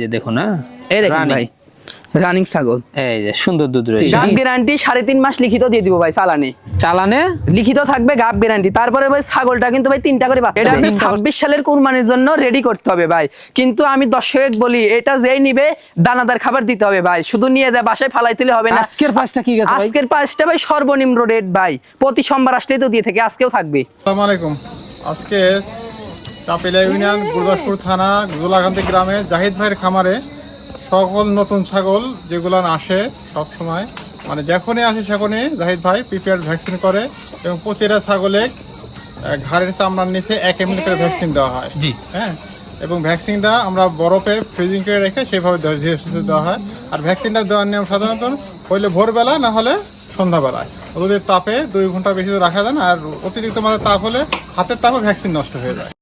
যে দেখুন হ্যাঁ এই দেখেন ভাই। রানিং ছাগল। এই যে সুন্দর দুধ রয়েছে। গাব গ্যারান্টি সাড়ে তিন মাস লিখিত দিয়ে দিব ভাই চালানে। চালানে? লিখিত থাকবে গাব গ্যারান্টি তারপরে ভাই ছাগলটা কিন্তু ভাই তিনটা করে বাচ্চা এটা আপনি ছাব্বিশ সালের কুরবানির জন্য রেডি করতে হবে ভাই। কিন্তু আমি দর্শক বলি এটা যেই নিবে দানাদার খাবার দিতে হবে ভাই। শুধু নিয়ে যায় বাসায় ফালাই দিলে হবে না। আজকের পাঁচটা কি গেছে ভাই? আজকের পাঁচটা ভাই সর্বনিম্ন রেট ভাই। প্রতি সোমবার আসলেই তো দিয়ে থাকে আজকেও থাকবে। আসসালামু আলাইকুম। আজকে চাপিলা ইউনিয়ন গুরদাসপুর থানা গোলাকান্তি গ্রামে জাহিদ ভাইয়ের খামারে সকল নতুন ছাগল যেগুলো আসে সব সময় মানে যখনই আসে সেখনই জাহিদ ভাই প্রিপেয়ার ভ্যাকসিন করে এবং প্রতিটা ছাগলে ঘাড়ের চামড়ার নিচে এক এমএল করে ভ্যাকসিন দেওয়া হয়। জি। হ্যাঁ? এবং ভ্যাকসিনটা আমরা বরফে ফ্রিজিং করে রেখে সেভাবে ধীরে দেওয়া হয়। আর ভ্যাকসিনটা দেওয়ার নিয়ম সাধারণত হইলে ভোরবেলা না হলে সন্ধ্যাবেলায়। রোদের তাপে দুই ঘণ্টা বেশি রাখা যায় না আর অতিরিক্ত মাত্রায় তাপ হলে হাতের তাপে ভ্যাকসিন নষ্ট হয়ে যায়।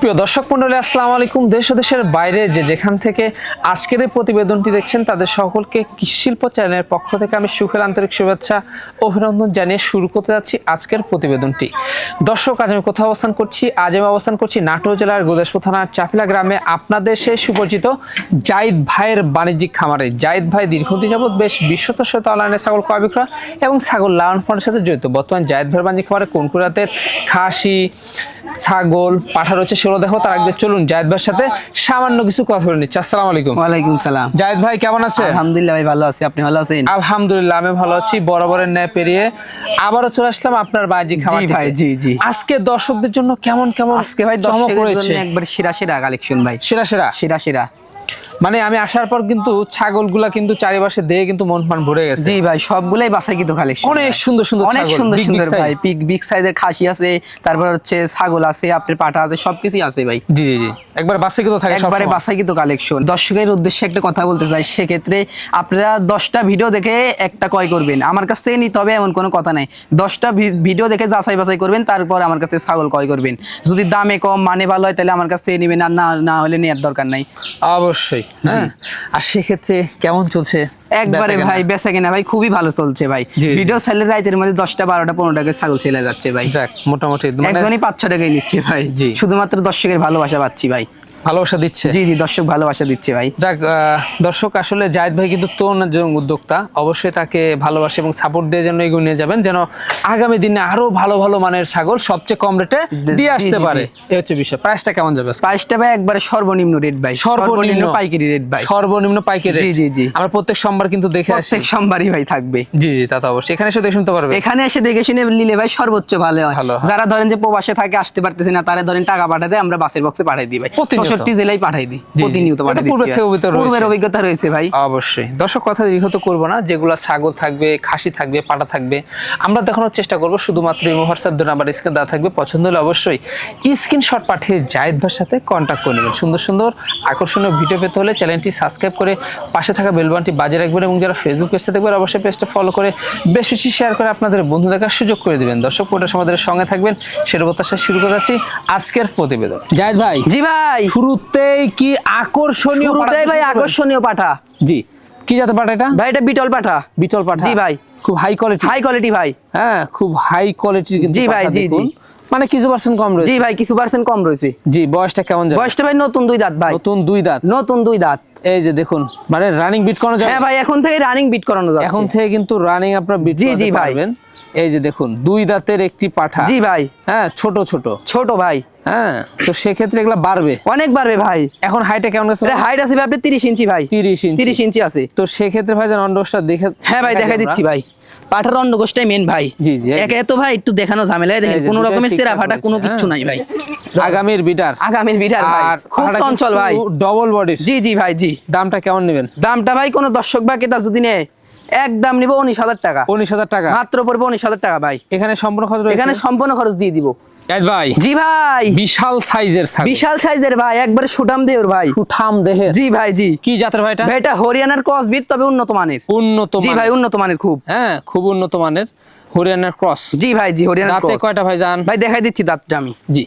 সুপ্রিয় দর্শক মন্ডলী, আসসালামু আলাইকুম। দেশ দেশের বাইরে যে যেখান থেকে আজকের এই প্রতিবেদনটি দেখছেন, তাদের সকলকে কৃষি শিল্প চ্যানেলের পক্ষ থেকে আমি সুখের আন্তরিক শুভেচ্ছা, অভিনন্দন জানিয়ে শুরু করতে যাচ্ছি আজকের প্রতিবেদনটি। দর্শক, আজ আমি কোথাও অবস্থান করছি? আজ আমি অবস্থান করছি নাটোর জেলার গোদাসপুর থানার চাপিলা গ্রামে। আপনাদের সেই সুপরিচিত জাইদ ভাইয়ের বাণিজ্যিক খামারে। জাইদ ভাই দীর্ঘদিন যাবৎ বেশ বিশ্বত সাথে অনলাইনে ছাগল ক্রয় বিক্রয় এবং ছাগল লালন পালনের সাথে জড়িত। বর্তমান জায়দ ভাইয়ের বাণিজ্যিক খামারে কোন খাসি ছাগল পাঠা রয়েছে সেগুলো দেখো তার আগে চলুন জায়দ ভাইয়ের সাথে সামান্য কিছু কথা বলে নিচ্ছি। আসসালাম আলাইকুম। ওয়ালাইকুম সালাম। জায়দ ভাই কেমন আছে? আলহামদুলিল্লাহ ভাই ভালো আছি। আপনি ভালো আছেন? আলহামদুলিল্লাহ আমি ভালো আছি বরাবরের ন্যায় পেরিয়ে। আবারও চলে আসলাম আপনার বাজি খামার ভাই, জি, জি। আজকে দর্শকদের জন্য কেমন কেমন আজকে ভাই দর্শকদের জন্য একবার সেরা সেরা কালেকশন ভাই। সেরা সেরা? সেরা সেরা। মানে আমি আসার পর কিন্তু ছাগলগুলা কিন্তু চারিপাশে দিয়ে কিন্তু মন প্রাণ ভরে গেছে। জি ভাই সবগুলাই বাসায় কিন্তু কালেকশন অনেক সুন্দর সুন্দর অনেক সুন্দর সুন্দর ভাই। size। বিগ সাইজের খাসি আছে তারপর হচ্ছে ছাগল আছে আপনার পাটা আছে সবকিছুই আছে ভাই। জি জি জি। একবার বাসে কিন্তু থাকে একবারে। বাসায় কিন্তু কালেকশন দর্শকের উদ্দেশ্যে একটা কথা বলতে চাই সেক্ষেত্রে আপনারা দশটা ভিডিও দেখে একটা ক্রয় করবেন। আমার কাছ থেকে নিতে হবে এমন কোনো কথা নাই। দশটা ভিডিও দেখে যাচাই বাছাই করবেন তারপর আমার কাছে ছাগল ক্রয় করবেন। যদি দামে কম মানে ভালো হয় তাহলে আমার কাছ থেকে নেবেন আর না না হলে নেওয়ার দরকার নাই। অবশ্যই। হ্যাঁ? আর সেক্ষেত্রে কেমন চলছে একবারে ভাই বেচা কেনা ভাই খুবই ভালো চলছে ভাই। ভিডিও সেলের রাইতের মধ্যে দশটা বারোটা পনেরো টাকা ছাগল ছেলে যাচ্ছে ভাই। যাক মোটামুটি। মানে একজনই পাঁচ ছ টাকায় নিচ্ছে ভাই। শুধুমাত্র দর্শকের ভালোবাসা পাচ্ছি ভাই। ভালোবাসা দিচ্ছে? জি জি দর্শক ভালোবাসা দিচ্ছে ভাই। যাক দর্শক আসলে জায়েদ ভাই কিন্তু তরুণ উদ্যোক্তা। অবশ্যই তাকে ভালোবাসে এবং সাপোর্ট দিয়ে যেন এগিয়ে নিয়ে যাবেন যেন আগামী দিনে আরও ভালো ভালো মানের ছাগল সবচেয়ে কম রেটে দিয়ে আসতে পারে। এই হচ্ছে বিষয়। প্রাইসটা কেমন যাবে প্রাইসটা ভাই একবারে সর্বনিম্ন রেট ভাই। সর্বনিম্ন। পাইকারি রেট ভাই। সর্বনিম্ন পাইকারি জি, জি, জি। আমরা প্রত্যেক সোমবার কিন্তু দেখে আসি। প্রত্যেক সোমবারই ভাই থাকবে। জি জি তা তো অবশ্যই। এখানে এসে দেখে শুনতে পারবে। এখানে এসে দেখে শুনে নিলে ভাই সর্বোচ্চ ভালো হয়। যারা ধরেন যে প্রবাসে থাকে আসতে পারতেছে না তারা ধরেন টাকা পাঠাতে আমরা বাসের বক্সে পাঠাই দিই ভাই। চৌষট্টি জেলায় পাঠাই দিই প্রতিনিয়ত পূর্বের থেকে অভিজ্ঞতা রয়েছে। পূর্বের অভিজ্ঞতা রয়েছে ভাই। অবশ্যই। দর্শক কথা দীর্ঘত করব না যেগুলো ছাগল থাকবে খাসি থাকবে পাটা থাকবে আমরা দেখানোর চেষ্টা করব। শুধুমাত্র ইমো হোয়াটসঅ্যাপ স্ক্রিন দেওয়া থাকবে। পছন্দ হলে অবশ্যই স্ক্রিনশট পাঠিয়ে জায়েদ ভাইয়ের সাথে কন্ট্যাক্ট করে নেবেন। সুন্দর সুন্দর আকর্ষণীয় ভিডিও পেতে হলে চ্যানেলটি সাবস্ক্রাইব করে পাশে থাকা বেলবানটি বাজে রাখবেন এবং যারা ফেসবুক পেজটা দেখবেন অবশ্যই পেজটা ফলো করে বেশ বেশি শেয়ার করে আপনাদের বন্ধু দেখার সুযোগ করে দিবেন। দর্শক পুরোটা আমাদের সঙ্গে থাকবেন। সেটা প্রত্যাশা শুরু করে আজকের প্রতিবেদন। জায়েদ ভাই জি ভাই। শুরুতেই কি আকর্ষণীয় শুরুতেই ভাই আকর্ষণীয় পাঠা। জি। কি জাতের পাঠা এটা? ভাই এটা বিটল পাঠা। বিচল পাঠা। জি ভাই। খুব হাই কোয়ালিটি হাই কোয়ালিটি ভাই। হ্যাঁ খুব হাই কোয়ালিটির কিন্তু জি ভাই, জি, দেখুন। জি। মানে কিছু পার্সেন্ট কম রয়েছে। জি ভাই কিছু পার্সেন্ট কম রয়েছে। জি বয়সটা কেমন যাবে বয়সটা ভাই নতুন দুই দাঁত ভাই। নতুন দুই দাঁত। নতুন দুই দাঁত। এই যে দেখুন মানে রানিং বিট করানো যাবে? হ্যাঁ ভাই এখন থেকে রানিং বিট করানো যাচ্ছে। এখন থেকে কিন্তু রানিং আপনারা বিট জি, জি, ভাই। এই যে দেখুন দুই দাঁতের একটি পাঠা। জি ভাই। হ্যাঁ ছোট ছোট। ছোট ভাই। হ্যাঁ তো সেক্ষেত্রে এগুলা বাড়বে। অনেক বাড়বে ভাই। এখন হাইটটা কেমন আছে? হাইট আছে ভাই আপনি তিরিশ ইঞ্চি ভাই। 30 ইঞ্চি। তিরিশ ইঞ্চি আছে। তো সেক্ষেত্রে ভাই যেন অন্ডসটা দেখে হ্যাঁ ভাই দেখা দিচ্ছি ভাই। পাঠার অন্য গোষ্ঠটাই মেন ভাই। জি, জি, একে তো ভাই একটু দেখানো ঝামেলায় দেখেন কোনো রকমের চেরা ফাটা কোনো হ্যাঁ। নাই ভাই। আগামীর বিটার। আগামীর বিটার আর খুব চঞ্চল ভাই। ডবল বডির জি জি ভাই জি। দামটা কেমন নেবেন? দামটা ভাই কোনো দর্শক বা কেতা যদি নেয় একদম নিব উনিশ হাজার টাকা। উনিশ হাজার টাকা। মাত্র পড়বে উনিশ হাজার টাকা ভাই। এখানে সম্পূর্ণ খরচ এখানে সম্পূর্ণ খরচ দিয়ে দিব। ভাই। জি ভাই। বিশাল সাইজের বিশাল সাইজের ভাই। একবারে সুটাম দেওর ভাই। সুঠাম দেহে। জি ভাই জি। কি জাতের ভাই এটা? এটা হরিয়ানার ক্রস বিট তবে উন্নত মানের। উন্নত জি ভাই উন্নত মানের খুব। হ্যাঁ খুব উন্নত মানের। হরিয়ানার ক্রস জি ভাই জি হরিয়ানার দাঁতে কয়টা ভাই জান? ভাই দেখাই দিচ্ছি দাঁতটা আমি। জি।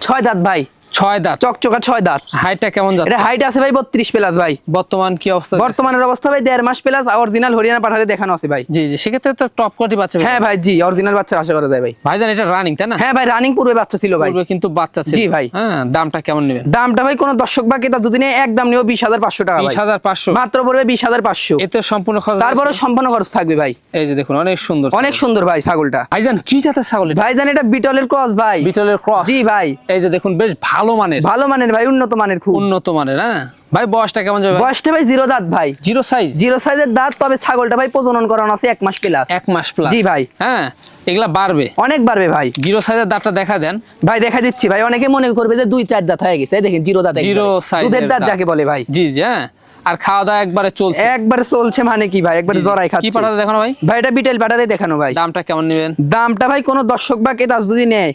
ছয় দাঁত ভাই। ছয় দাঁত। চকচকা ছয় দাঁত। হাইটটা কেমন যাচ্ছে? এটা হাইট আছে ভাই বত্রিশ প্লাস ভাই। বর্তমান কি অবস্থা বর্তমানের অবস্থা ভাই দেড় মাস প্লাস অরিজিনাল হরিয়ানা পাঠাতে দেখানো আছে ভাই। জি জি সেক্ষেত্রে তো টপ কোয়ালিটি বাচ্চা হ্যাঁ ভাই জি অরিজিনাল বাচ্চা আশা করা যায় ভাই। ভাইজান এটা রানিং তাই না? হ্যাঁ ভাই রানিং পূর্বে বাচ্চা ছিল ভাই। পূর্বে কিন্তু বাচ্চা ছিল। জি ভাই। হ্যাঁ দামটা কেমন নেবেন? দামটা ভাই কোনো দর্শক বা ক্রেতা যদি নেয় একদম নিও বিশ হাজার পাঁচশো টাকা ভাই। বিশ হাজার পাঁচশো। মাত্র পড়বে বিশ হাজার পাঁচশো। এতে সম্পূর্ণ খরচ তারপরে। সম্পূর্ণ খরচ থাকবে ভাই। এই যে দেখুন অনেক সুন্দর অনেক সুন্দর ভাই ছাগলটা। ভাইজান কি জাতের ছাগল এটা? ভাই জান এটা বিটলের ক্রস ভাই। বিটলের ক্রস জি ভাই। এই যে দেখুন বেশ ভালো মানের। ভালো মানের ভাই উন্নত মানের খুব। উন্নত মানের হ্যাঁ? ভাই বয়সটা কেমন যাবে? বয়সটা ভাই জিরো দাঁত ভাই। জিরো সাইজ জিরো সাইজের দাঁত তবে ছাগলটা ভাই প্রজনন করানো আছে এক মাস প্লাস এক মাস প্লাস জি ভাই। হ্যাঁ এগুলা বাড়বে। অনেক বাড়বে ভাই। জিরো সাইজের দাঁতটা দেখা দেন। ভাই দেখা দিচ্ছি ভাই অনেকে মনে করবে যে দুই চার দাঁত হয়ে গেছে। এই দেখেন জিরো দাঁত। জিরো সাইজ দুধের দাঁত যাকে বলে ভাই। জি জি হ্যাঁ। আর খাওয়া দাওয়া একবারে চলছে। একবারে চলছে মানে কি ভাই? একবার জরাই খাচ্ছে। কি পাঠাতে দেখো না ভাই? ভাই এটা বিটেল পাঠাতে দেখানো ভাই। দামটা কেমন নেবেন? দামটা ভাই কোন দর্শক বা ক্রেতা যদি নেয়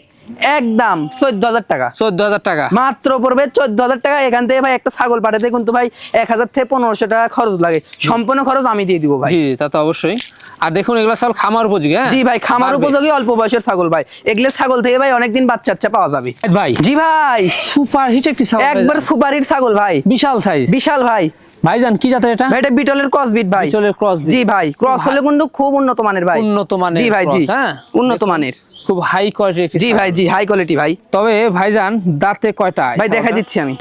একদম চোদ্দ হাজার টাকা। চোদ্দ হাজার টাকা। মাত্র পড়বে চোদ্দ হাজার টাকা। এখান থেকে ভাই একটা ছাগল পাঠাতে কিন্তু ভাই এক হাজার থেকে পনেরোশো টাকা খরচ লাগে। সম্পূর্ণ খরচ আমি দিয়ে দিব ভাই। জি তা তো অবশ্যই। আর দেখুন এগুলো সব খামার উপযোগী হ্যাঁ? জি ভাই খামার উপযোগী অল্প বয়সের ছাগল ভাই। এগুলো ছাগল থেকে ভাই অনেকদিন বাচ্চা বাচ্চা পাওয়া যাবে। ভাই জি ভাই। সুপার হিট একটি ছাগল। একবার। সুপার হিট ছাগল ভাই। বিশাল সাইজ বিশাল ভাই। ভাইজান কি জাতের এটা? এটা বিটলের ক্রস বিট ভাই। বিটলের ক্রস জি ভাই ক্রস হলে কিন্তু খুব উন্নত মানের ভাই। উন্নত মানের জি ভাই জি। হ্যাঁ? উন্নত মানের। খুব হাই কোয়ালিটি জি ভাই জি হাই কোয়ালিটি ভাই। তবে ভাইজান দাঁতে কয়টা? ভাই দেখাই দিচ্ছি আমি।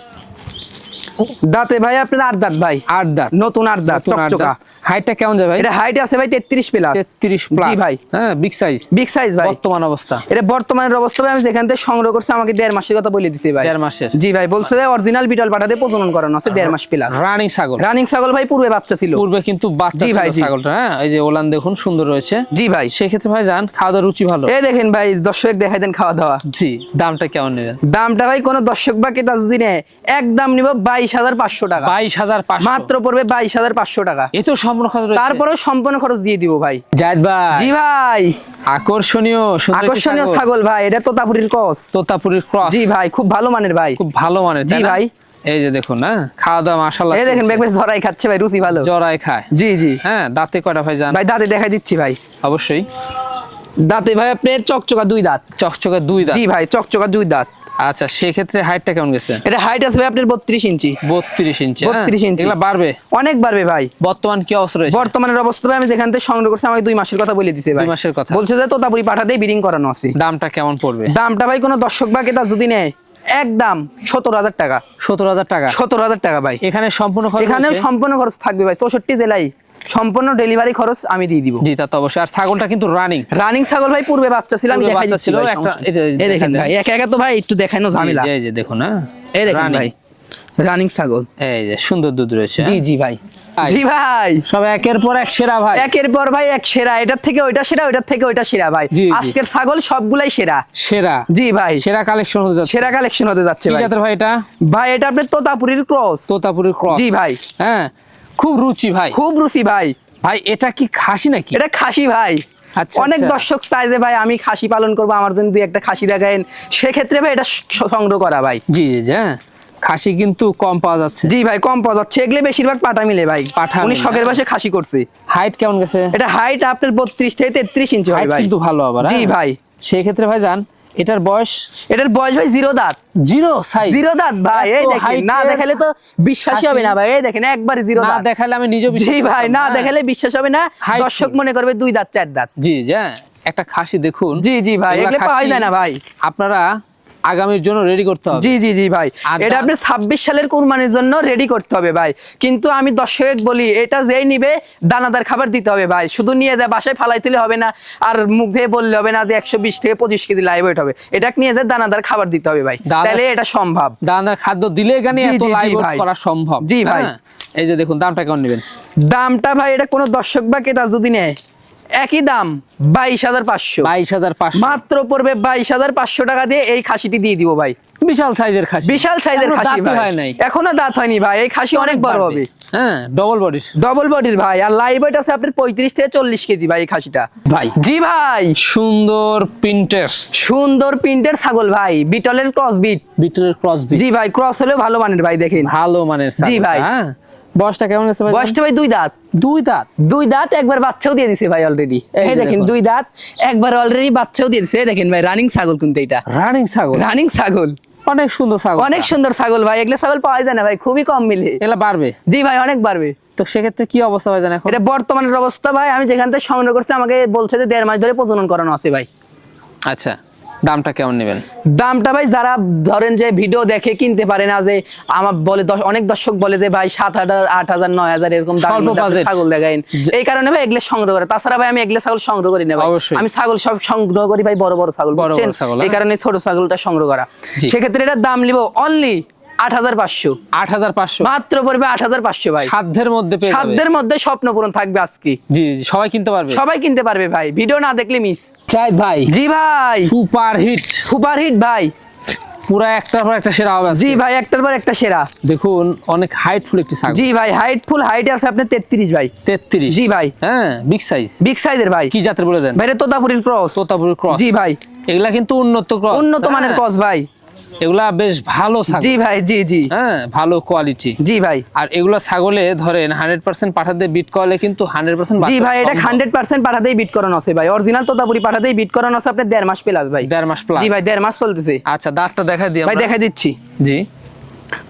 দাঁতে ভাই আপনার আট দাঁত ভাই। আট দাঁত। নতুন আট দাঁত চকচকা। হাইটটা কেমন যাবে ভাই? এটা হাইট আছে ভাই তেত্রিশ প্লাস তেত্রিশ প্লাস জি ভাই। হ্যাঁ বিগ সাইজ বিগ সাইজ ভাই। বর্তমান অবস্থা। এটা বর্তমানের অবস্থা ভাই আমি যেখান থেকে সংগ্রহ করছি আমাকে দেড় মাসের কথা বলে দিছি ভাই। দেড় মাসের। জি ভাই বলছে যে অরিজিনাল বিটল পাঠাতে প্রজনন করানো আছে দেড় মাস প্লাস রানিং ছাগল। রানিং ছাগল ভাই পূর্বে বাচ্চা ছিল। পূর্বে কিন্তু বাচ্চা ছিল ছাগলটা হ্যাঁ? এই যে ওলান দেখুন সুন্দর রয়েছে। জি ভাই। সেক্ষেত্রে ভাই যান খাওয়া দাওয়ার রুচি ভালো। এই দেখেন ভাই দর্শক দেখাই দেন খাওয়া দাওয়া জি দামটা কেমন নেবেন? দামটা ভাই কোন দর্শক বা ক্রেতা যদি নেয় একদম নিব বাইশ হাজার পাঁচশো টাকা। বাইশ হাজার মাত্র পড়বে বাইশ হাজার পাঁচশো টাকা। এ তো সম্পূর্ণ খরচ তারপরেও সম্পূর্ণ খরচ দিয়ে দিব ভাই। জায়দ ভাই। জি ভাই। আকর্ষণীয় আকর্ষণীয় ছাগল। ছাগল ভাই এটা তোতাপুরির কস তোতাপুরীর ক্রস। জি ভাই খুব ভালো মানের ভাই। খুব ভালো মানের জি ভাই। এই যে দেখুন হ্যাঁ? খাওয়া দাওয়া মাশাআল্লাহ এই দেখেন। জরাই খাচ্ছে ভাই রুচি ভালো। খায়। জি জি। হ্যাঁ দাঁতে কয়টা ভাই ভাই দাঁতে দেখাই দিচ্ছি ভাই। অবশ্যই। দাঁতে ভাই আপনার চকচকা দুই দাঁত। চকচকে দুই দাঁত। জি ভাই চকচকা দুই দাঁত। আচ্ছা সেক্ষেত্রে হাইটটা কেমন গেছে? এটা হাইট আছে ভাই আপনার বত্রিশ ইঞ্চি। বত্রিশ ইঞ্চি 32 ইঞ্চি। এগুলা বাড়বে? অনেক বাড়বে ভাই। বর্তমান কি অবস্থা রয়েছে? বর্তমানের অবস্থা ভাই আমি যেখান থেকে সংগ্রহ করছি আমাকে দুই মাসের কথা বলে দিছে ভাই। দুই মাসের কথা। বলছে যে তোতাপুরি পাঠাতেই বিডিং করানো আছে। দামটা কেমন পড়বে? দামটা ভাই কোনো দর্শক বা ক্রেতা যদি নেয় একদম সত্তর হাজার টাকা। সতেরো হাজার টাকা? সত্তর হাজার টাকা ভাই। এখানে সম্পূর্ণ এখানেও সম্পূর্ণ খরচ থাকবে ভাই চৌষট্টি জেলায়। সম্পূর্ণ ডেলিভারি খরচ আমি দিয়ে দিব। জি তা তো অবশ্যই। আর ছাগলটা কিন্তু রানিং রানিং ছাগল ভাই পূর্বে বাচ্চা ছিল আমি দেখাই দিচ্ছি এই দেখেন ভাই একা একা তো ভাই একটু দেখানো ঝামেলা। এই যে দেখুন হ্যাঁ? এই দেখেন ভাই রানিং ছাগল। এই যে সুন্দর দুধ রয়েছে জি হ্যাঁ? জি ভাই। জি ভাই। সব একের পর এক সেরা ভাই। একের পর ভাই এক সেরা এটার থেকে ওইটা সেরা ওইটার থেকে ওইটা সেরা ভাই। আজকের ছাগল সবগুলাই সেরা। সেরা। জি ভাই। সেরা কালেকশন হতে যাচ্ছে। সেরা কালেকশন হতে যাচ্ছে ভাই। ভাই এটা? ভাই এটা আপনার তোতাপুরির ক্রস তোতাপুরের ক্রস জি ভাই। হ্যাঁ? খুব রুচি ভাই। খুব রুচি ভাই। ভাই এটা কি খাসি নাকি? এটা খাসি ভাই। আচ্ছা, অনেক আচ্ছা। দর্শক চাই যে ভাই আমি খাসি পালন করব আমার জন্য দুই একটা খাসি দেখায়েন। সেক্ষেত্রে ভাই এটা সংগ্রহ করা ভাই। জি জি জি হ্যাঁ। খাসি কিন্তু কম পাওয়া যাচ্ছে। জি ভাই কম পাওয়া যাচ্ছে। এগুলো বেশিরভাগ পাটা মিলে ভাই। পাঠা উনি শখের হ্যাঁ। বাসে খাসি করছে। হাইট কেমন গেছে? এটা হাইট আপনার বত্রিশ থেকে তেত্রিশ ইঞ্চি হয় ভাই। কিন্তু ভালো আবার জি হ্যাঁ? ভাই। সেক্ষেত্রে ভাই যান। এটার বয়স? এটার বয়স ভাই জিরো দাঁত। জিরো সাইজ জিরো দাঁত ভাই এই দেখেন না দেখালে তো বিশ্বাসই হবে না ভাই এই দেখেন একবার জিরো না দেখালে আমি নিজে জি ভাই না দেখালে বিশ্বাস হবে না। দর্শক মনে করবে দুই দাঁত চার দাঁত। জি হ্যাঁ। একটা খাসি দেখুন। জি জি ভাই এগুলো পাওয়া যায় না ভাই। আপনারা আগামীর জন্য রেডি করতে হবে। জি জি জি ভাই। এটা আপনি ছাব্বিশ সালের কুরবানির জন্য রেডি করতে হবে ভাই। কিন্তু আমি দর্শক বলি এটা যেই নিবে দানাদার খাবার দিতে হবে ভাই। শুধু নিয়ে যায় বাসায় ফালাই তুলে হবে না আর মুখ দিয়ে বললে হবে না যে একশো বিশ থেকে পঁচিশ কেজি লাইভ ওয়েট হবে। এটা নিয়ে যায় দানাদার খাবার দিতে হবে ভাই। তাহলে এটা সম্ভব। দানাদার খাদ্য দিলে গানি জি, এত লাইভ ভাই। করা সম্ভব জি, ভাই। হ্যাঁ? এই যে দেখুন দামটা কেমন নেবেন? দামটা ভাই এটা কোনো দর্শক বা ক্রেতা যদি নেয় একই দাম বাইশ হাজার পাঁচশো। বাইশ হাজার পাঁচশো। মাত্র পড়বে বাইশ হাজার পাঁচশো টাকা দিয়ে এই খাসিটি দিয়ে দিব ভাই। বিশাল সাইজের খাসি। বিশাল সাইজের খাসি হয় নাই। এখনও দাঁত হয়নি ভাই। এই খাসি অনেক বড় হবে। হ্যাঁ ডবল বডির ডবল বডির ভাই। আর লাইভ ওয়েট আছে আপনার পঁয়ত্রিশ থেকে চল্লিশ কেজি ভাই এই খাসিটা। ভাই। জি ভাই। সুন্দর প্রিন্টের। সুন্দর প্রিন্টের ছাগল ভাই। বিটলের ক্রস বিট বিটলের ক্রস বিট জি ভাই ক্রস হলেও ভালো মানের ভাই দেখেন। ভালো মানের জি ভাই। হ্যাঁ। বয়সটা কেমন গেছে ভাই? বয়সটা ভাই দুই দাঁত। দুই দাঁত? দুই দাঁত একবার বাচ্চাও দিয়ে দিছে ভাই অলরেডি এই দেখেন দুই দাঁত একবার অলরেডি বাচ্চাও দিয়ে দিছে। দেখেন ভাই রানিং ছাগল কিন্তু এটা রানিং ছাগল? রানিং ছাগল। অনেক সুন্দর ছাগল। অনেক সুন্দর ছাগল ভাই এগুলো ছাগল পাওয়া যায় না ভাই খুবই কম মিলে। এগুলা বাড়বে? জি ভাই অনেক বাড়বে। তো সেক্ষেত্রে কি অবস্থা ভাই জানেন এখন? এটা বর্তমানের অবস্থা ভাই আমি যেখান থেকে সংগ্রহ করছি আমাকে বলছে যে দেড় মাস ধরে প্রজনন করানো আছে ভাই। আচ্ছা। দামটা কেমন নেবেন? দামটা ভাই যারা ধরেন যে ভিডিও দেখে কিনতে পারে না যে আমার বলে অনেক দর্শক বলে যে ভাই সাত হাজার আট হাজার নয় হাজার এরকম। ছাগল দেখাইন। এই কারণে ভাই এগুলো সংগ্রহ করে। তাছাড়া ভাই আমি এগুলো ছাগল সংগ্রহ করি না ভাই। অবশ্যই। আমি ছাগল সব সংগ্রহ করি ভাই বড় বড় ছাগল ছাগল, এই হ্যাঁ। কারণে ছোট ছাগলটা সংগ্রহ করা। সেক্ষেত্রে এটা দাম নিব অনলি আট হাজার পাঁচশো। আট হাজার পাঁচশো। মাত্র পড়বে আট হাজার পাঁচশো ভাই। সাধ্যের মধ্যে সাধ্যের মধ্যে স্বপ্ন পূরণ থাকবে আজকে। জি জি সবাই কিনতে পারবে। সবাই কিনতে পারবে ভাই। ভিডিও না দেখলে মিস চাইদ ভাই। জি ভাই। Super hit. সুপার হিট ভাই। পুরো একটার পর একটা সেরা হবে জি ভাই একটার পর একটা সেরা। দেখুন অনেক হাইটফুল একটি ছাগল। জি ভাই হাইট ফুল হাইট আছে আপনার তেত্রিশ ভাই। তেত্রিশ। জি ভাই। হ্যাঁ বিগ সাইজ বিগ সাইজের ভাই। কি জাতের বলে দেন? ভাইরে তোতাপুরির ক্রস তোতাপুরি ক্রস জি ভাই। এগুলা কিন্তু উন্নত ক্রস উন্নত মানের ক্রস ভাই। এগুলা বেশ ভালো জি ভাই জি জি। হ্যাঁ ভালো কোয়ালিটি জি ভাই। আর এগুলো ছাগলে ধরেন হান্ড্রেড পার্সেন্ট পাঠাতে বিট করলে কিন্তু হান্ড্রেড পার্সেন্ট জি ভাই এটা হান্ড্রেড পার্সেন্ট পাঠাতেই বিট করানো আছে ভাই। অরিজিনাল তোতাপুরি পাঠাতেই বিট করানো আছে আপনার দেড় মাস প্লাস ভাই। দেড় মাস প্লাস জি ভাই দেড় মাস চলতেছে। আচ্ছা দাঁতটা দেখা দিয়ে ভাই। দেখা দিচ্ছি। জি।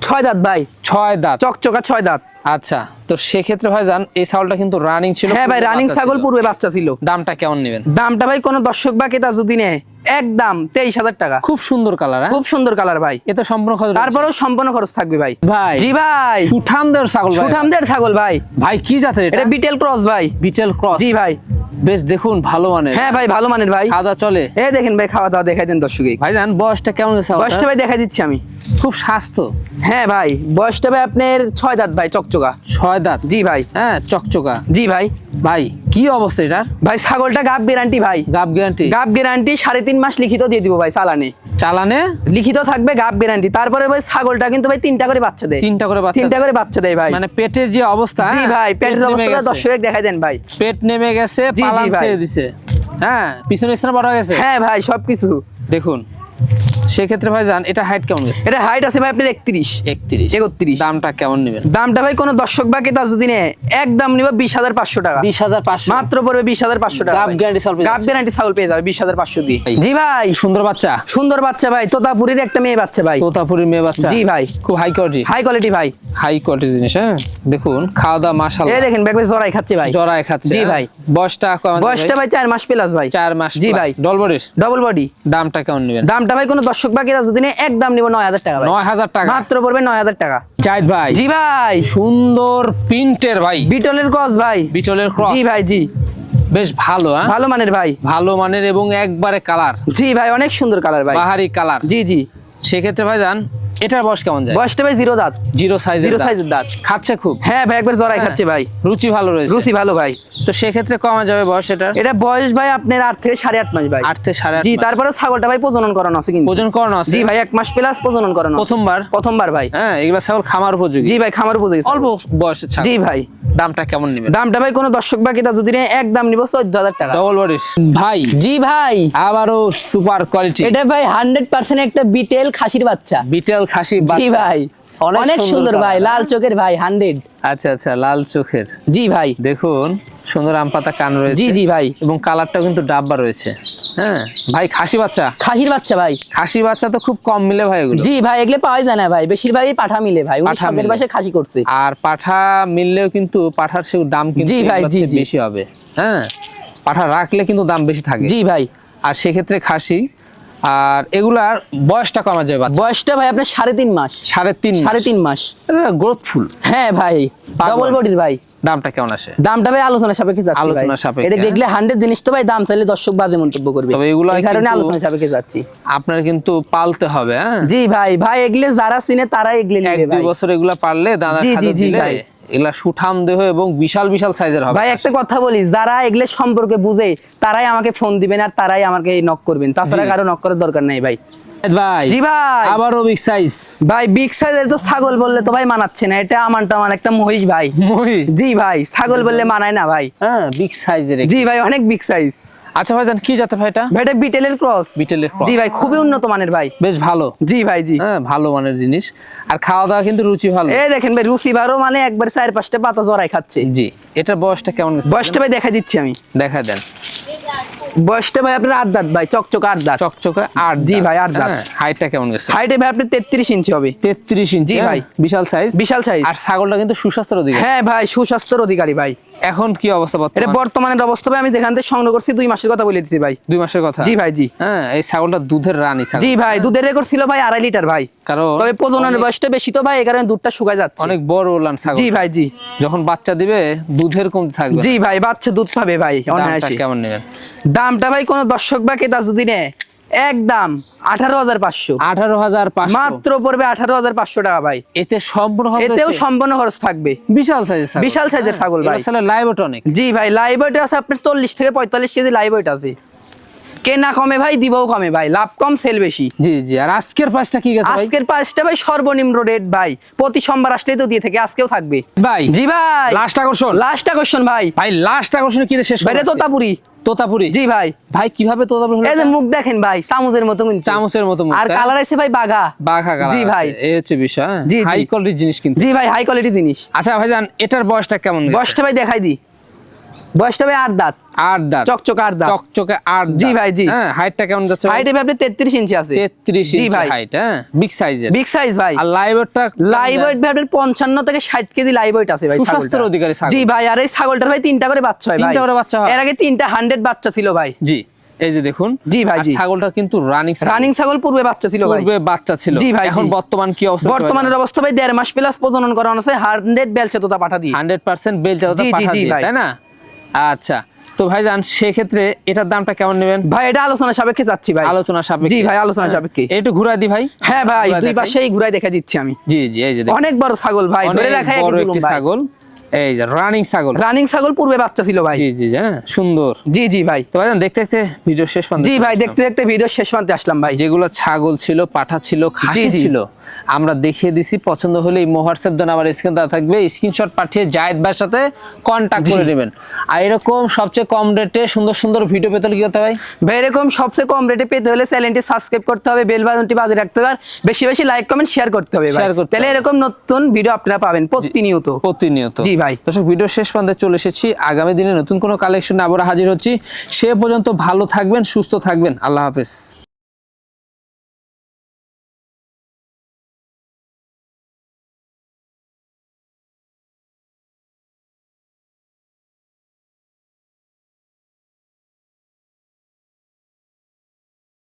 ছয় দাঁত ভাই। ছয় দাঁত। চকচকা ছয় দাঁত। আচ্ছা তো সেক্ষেত্রে ভাই যান এই ছাগলটা কিন্তু রানিং ছিল হ্যাঁ ভাই রানিং ছাগল পূর্বে বাচ্চা ছিল। দামটা কেমন নেবেন? দামটা ভাই কোনো দর্শক বা ক্রেতা যদি নেয় একদম তেইশ হাজার টাকা। খুব সুন্দর কালার হ্যাঁ? খুব সুন্দর কালার ভাই। এ তো সম্পূর্ণ খরচ তারপরেও সম্পূর্ণ খরচ থাকবে ভাই। ভাই জি ভাই। সুঠামদের ছাগল ভাই। সুঠামদের ছাগল ভাই। ভাই কি জাতের এটা? এটা বিটেল ক্রস ভাই। বিটেল ক্রস। জি ভাই। বেশ দেখুন ভালো মানের। হ্যাঁ ভাই ভালো মানের ভাই। খাওয়া চলে। এই দেখেন ভাই খাওয়া দাওয়া দেখাই দেন দর্শকে। ভাই জান বয়সটা কেমন বয়সটা ভাই দেখাই দিচ্ছি আমি। খুব স্বাস্থ্য। হ্যাঁ ভাই বয়সটা ভাই আপনার ছয় দাঁত ভাই চকচকা। ছয় দাঁত? জি ভাই। হ্যাঁ চকচকা। জি ভাই। ভাই কি অবস্থা এটা? ভাই ছাগলটা গাব গ্যারান্টি ভাই। গাব গ্যারান্টি গাব গ্যারান্টি সাড়ে তিন মাস লিখিত দিয়ে দিব ভাই চালানে। চালানে? লিখিত থাকবে গাব গ্যারান্টি তারপরে ভাই ছাগলটা কিন্তু ভাই তিনটা করে বাচ্চা দেয়। তিনটা করে বাচ্চা তিনটা করে বাচ্চা দেয় ভাই। মানে পেটের যে অবস্থা জি ভাই পেটের অবস্থা দর্শক দেখাই দেন ভাই। পেট নেমে গেছে পালান ছেড়ে দিছে। হ্যাঁ পিছনে স্থানে বড় হয়ে গেছে? হ্যাঁ ভাই সবকিছু। দেখুন। সেক্ষেত্রে ভাই জান এটা হাইট কেমন গেছে? এটা হাইট আছে ভাই আপনার একত্রিশ। একত্রিশ। একত্রিশ। দামটা কেমন নেবেন? দামটা ভাই কোনো দর্শক বা ক্রেতা যদি নেয় একদম নিব বিশ হাজার পাঁচশো টাকা। বিশ হাজার পাঁচশো। মাত্র পড়বে বিশ হাজার পাঁচশো টাকা গাব ছাগল পেয়ে গাব গ্যারান্টি ছাগল পেয়ে যাবে বিশ হাজার পাঁচশো দিয়ে। জি ভাই। সুন্দর বাচ্চা। সুন্দর বাচ্চা ভাই তোতাপুরির একটা মেয়ে বাচ্চা ভাই। তোতাপুরি মেয়ে বাচ্চা। জি ভাই। খুব হাই কোয়ালিটি হাই কোয়ালিটি ভাই। হাই কোয়ালিটি জিনিস হ্যাঁ? দেখুন খাওয়া দাওয়া মাসাল এই দেখেন ব্যাগ জড়াই খাচ্ছে ভাই। জরায় খাচ্ছে জি হ্যাঁ? ভাই। বয়সটা কেমন বয়সটা ভাই? চার মাস প্লাস ভাই। চার মাস জি ভাই। ডবল বডি ডবল বডি দামটা কেমন নেবেন? দামটা ভাই কোনো দর্শক বা বাকি যদি এক একদম নিব নয় হাজার টাকা নয় হাজার টাকা। মাত্র পড়বে নয় হাজার টাকা। জাহিদ ভাই জি ভাই। সুন্দর প্রিন্টের ভাই। বিটলের ক্রস ভাই। বিটলের ক্রস জি ভাই জি। বেশ ভালো হ্যাঁ? ভালো মানের ভাই। ভালো মানের এবং একবারে কালার। জি ভাই অনেক সুন্দর কালার ভাই। বাহারি কালার। জি জি। সেক্ষেত্রে ভাই যান এটার বয়স কেমন যায়? বয়সটা ভাই জিরো দাঁত। জিরো সাইজ জিরো সাইজের দাঁত। খাচ্ছে খুব? হ্যাঁ ভাই একবার জড়াই হ্যাঁ। খাচ্ছে ভাই। রুচি ভালো রয়েছে। রুচি ভালো ভাই। তো সেক্ষেত্রে কমা যাবে বয়স এটার এটা বয়স ভাই আপনার আট থেকে সাড়ে আট মাস ভাই। আট থেকে সাড়ে জি তারপরে ছাগলটা ভাই প্রজনন করানো আছে কিন্তু। ওজন করানো আছে? জি ভাই এক মাস প্লাস প্রজনন করানো প্রথমবার? প্রথমবার ভাই। হ্যাঁ এগুলা ছাগল খামার উপযোগী। জি ভাই খামার উপযোগী অল্প বয়সের ছাগল। জি ভাই। দামটা কেমন নেবেন? দামটা ভাই কোনো দর্শক বা ক্রেতা যদি নেয় একদম নিব চোদ্দ হাজার টাকা। ডবল বডির ভাই। জি ভাই। আবারও সুপার কোয়ালিটি এটা ভাই হান্ড্রেড পার্সেন্ট একটা বিটেল খাসির বাচ্চা। বিটেল খাসি জি ভাই। অনেক সুন্দর ভাই লাল চোখের ভাই হান্ড্রেড। আচ্ছা আচ্ছা লাল চোখের। জি ভাই। দেখুন সুন্দর আম পাতা কান রয়েছে। জি জি ভাই। এবং কালারটাও কিন্তু ডাব্বা রয়েছে। হ্যাঁ ভাই খাসি বাচ্চা? খাসির বাচ্চা ভাই। খাসি বাচ্চা তো খুব কম মিলে ভাই এগুলো। জি ভাই এগুলো পাওয়া যায় না ভাই। বেশিরভাগই পাঠা মিলে ভাই। উনি পাঠা শখের বাসে খাসি করছে। আর পাঠা মিললেও কিন্তু পাঠার সে দাম কিন্তু জি ভাই, জি, জি। বেশি হবে। হ্যাঁ পাঠা রাখলে কিন্তু দাম বেশি থাকে। জি ভাই। আর সেক্ষেত্রে খাসি আর এগুলার বয়সটা কমা যায় বয়সটা ভাই আপনার সাড়ে তিন মাস। সাড়ে তিন সাড়ে তিন মাস। গ্রোথফুল হ্যাঁ ভাই। ডবল বডির ভাই। দামটা কেমন আসে? দামটা ভাই আলোচনা সাপেক্ষে যাচ্ছে আলোচনা। সাপেক্ষে, এটা হ্যাঁ। দেখলে হান্ড্রেড জিনিস তো ভাই দাম চাইলে দর্শক বাদে মন্তব্য করবে। তবে এগুলো এই কারণে আলোচনা সাপেক্ষে যাচ্ছি। আপনার কিন্তু পালতে হবে হ্যাঁ। জি ভাই ভাই এগুলো যারা চিনে তারাই এগুলো এক নেবে দুই ভাই। বছর এগুলা পারলে দাদা জি, জি, খাদ্য দিলে ভাই। এগুলা সুঠাম দেহ এবং বিশাল বিশাল সাইজের হবে। ভাই একটা কথা বলি যারা এগুলো সম্পর্কে বুঝে তারাই আমাকে ফোন দিবেন আর তারাই আমাকে নক করবেন। তাছাড়া কারও নক করার দরকার নাই ভাই। ভাই। জি ভাই। আবারও বিগ সাইজ ভাই বিগ সাইজের তো ছাগল বললে তো ভাই মানাচ্ছে না এটা আমার টামান একটা মহিষ ভাই। মহিষ? জি ভাই ছাগল বললে মানায় না ভাই। হ্যাঁ বিগ সাইজের জি ভাই অনেক বিগ সাইজ আচ্ছা ভাই জান কি জাতের ভাই এটা? ভাই এটা বিটেলের ক্রস। বিটেলের ক্রস। জি ভাই খুবই উন্নত মানের ভাই। বেশ ভালো। জি ভাই জি। হ্যাঁ ভালো মানের জিনিস। আর খাওয়া দাওয়া কিন্তু রুচি ভালো। এই দেখেন ভাই রুচি বারো মানে একবার চার পাঁচটা পাতা জড়াই খাচ্ছে। জি এটার বয়সটা কেমন? বয়সটা ভাই দেখা দিচ্ছি আমি। দেখা দেন। বয়সটা ভাই আপনার আট দাঁত ভাই চকচক আট দাঁত। চকচকে আট জি ভাই, আট দাঁত। হাইটটা কেমন গেছে হাইটে ভাই আপনার তেত্রিশ ইঞ্চি হবে। তেত্রিশ ইঞ্চি হ্যাঁ? ভাই। বিশাল সাইজ বিশাল size। আর ছাগলটা কিন্তু সুস্বাস্থ্যের অধিকার। হ্যাঁ ভাই সুস্বাস্থ্যের অধিকারী ভাই। এখন কি অবস্থা এটা বর্তমানের অবস্থা ভাই আমি যেখান থেকে সংগ্রহ করছি দুই মাসের কথা বলে দিচ্ছি ভাই। দুই মাসের কথা? জি ভাই জি। হ্যাঁ এই ছাগলটা দুধের রানী জি ভাই দুধের রেকর্ড ছিল ভাই আড়াই লিটার ভাই। কারণ তবে প্রজননের বয়সটা বেশি তো ভাই এই কারণে দুধটা শুকায় যাচ্ছে। অনেক বড় ওলান ছাগল। জি ভাই জি। যখন বাচ্চা দিবে দুধের থাকবে। জি ভাই বাচ্চা দুধ পাবে ভাই অনায়াসে। কেমন নেবেন? দামটা ভাই কোনো দর্শক বা ক্রেতা যদি নেয় একদম আঠারো হাজার পাঁচশো। আঠারো হাজার মাত্র পড়বে আঠারো হাজার পাঁচশো টাকা ভাই। এতে সম্পূর্ণ এতেও সম্পূর্ণ খরচ থাকবে। বিশাল সাইজের ছাগল। বিশাল size-এর ছাগল ভাই। লাইভ অনেক। জি ভাই লাইভ আছে আপনার চল্লিশ থেকে পঁয়তাল্লিশ কেজি লাইভ আছে। কেনা কমে ভাই দিবও কমে ভাই লাভ কম সেল বেশি। জি জি আর আজকের প্রাইসটা কি গেছে ভাই? আজকের ভাই সর্বনিম্ন রেট ভাই প্রতি সোমবার আসলেই তো দিয়ে থাকে আজকেও থাকবে। ভাই জি ভাই। লাস্ট আকর্ষণ? লাস্ট আকর্ষণ ভাই। ভাই লাস্ট আকর্ষণ কি শেষ ভাই? তোতাপুরি। তোতাপুরি? জি ভাই। ভাই কীভাবে তোতাপুরি এই যে মুখ দেখেন ভাই চামচের মতো কিন্তু। চামচের মতো আর কালার আছে ভাই বাঘা। বাঘা কালার জি ভাই। এই হচ্ছে বিষয়। হাই কোয়ালিটির জিনিস কিন্তু। জি ভাই হাই কোয়ালিটি জিনিস। আচ্ছা ভাইজান এটার বয়সটা কেমন বয়সটা ভাই দেখাই দি বয়সটা ভাই আট দাঁত। আট দাঁত। চকচক আট দাঁত। চকচকে আট জি। ভাই, জি। হ্যাঁ হাইটটা কেমন যাচ্ছে হাইটে ভাই আপনার তেত্রিশ ইঞ্চি আছে। তেত্রিশ জি ইঞ্চি ভাই। হাইট হ্যাঁ? বিগ সাইজের বিগ সাইজ ভাই। আর লাইভটা লাইভ ওয়েট ভাই আপনার পঞ্চান্ন থেকে ষাট কেজি লাইভ ওয়েট আছে ভাই সুস্বাস্থ্যের অধিকারী ছাগল। জি ভাই আর এই ছাগলটার ভাই তিনটা করে বাচ্চা হয় ভাই। তিনটা করে বাচ্চা হয়? এর আগে তিনটা হান্ড্রেড বাচ্চা ছিল ভাই। জি এই যে দেখুন। জি ভাই, জি। ছাগলটা কিন্তু রানিং রানিং ছাগল পূর্বে বাচ্চা ছিল ভাই। পূর্বে বাচ্চা ছিল। জি ভাই, এখন বর্তমান কি অবস্থা? বর্তমানের অবস্থা ভাই দেড় মাস প্লাস প্রজনন করানো আছে। হান্ড্রেড বেলচে তোতা পাঠা দিয়ে। হান্ড্রেড পার্সেন্ট বেল চাওয়া জি, জি, পাঠা দিয়ে। তাই না? আচ্ছা তো ভাই ভাইজান সেক্ষেত্রে এটার দামটা কেমন নেবেন? ভাই এটা আলোচনা সাপেক্ষে যাচ্ছি ভাই। আলোচনা সাপেক্ষে। জি ভাই আলোচনা হ্যাঁ। সাপেক্ষে একটু ঘুরাই দি ভাই। হ্যাঁ ভাই দুই। পাশেই ঘুরাই দেখা দিচ্ছি আমি। জি জি এই যে অনেক বড় ছাগল ভাই ধরে রাখা একটি ছাগল। এই যে রানিং ছাগল। রানিং ছাগল পূর্বে বাচ্চা ছিল ভাই। জি জি হ্যাঁ সুন্দর। জি জি ভাই। তো ভাইজান দেখতে দেখতে ভিডিও শেষ পর্যন্ত জি ভাই দেখতে দেখতে ভিডিও শেষ প্রান্তে আসলাম ভাই। যেগুলো ছাগল ছিল পাঠা ছিল খাসি। ছিল আমরা দেখিয়ে দিছি। পছন্দ হলে এই হোয়াটসঅ্যাপ দেন আমার স্ক্রিন দেওয়া থাকবে। স্ক্রিনশট পাঠিয়ে জায়েদ ভাইয়ের সাথে কন্ট্যাক্ট করে নেবেন। আর এরকম সবচেয়ে কম রেটে সুন্দর সুন্দর ভিডিও পেতে হলে কি করতে হয় ভাই? এরকম সবচেয়ে কম রেটে পেতে হলে চ্যানেলটি সাবস্ক্রাইব করতে হবে বেল বাটনটি বাজে রাখতে হবে আর বেশি বেশি লাইক কমেন্ট শেয়ার করতে হবে ভাই। করতে তাহলে এরকম নতুন ভিডিও আপনারা পাবেন প্রতিনিয়ত। প্রতিনিয়ত। জি ভাই। দর্শক ভিডিও শেষ প্রান্তে চলে এসেছি। আগামী দিনে নতুন কোনো কালেকশন আবার হাজির হচ্ছি। সে পর্যন্ত ভালো থাকবেন, সুস্থ থাকবেন। আল্লাহ হাফেজ।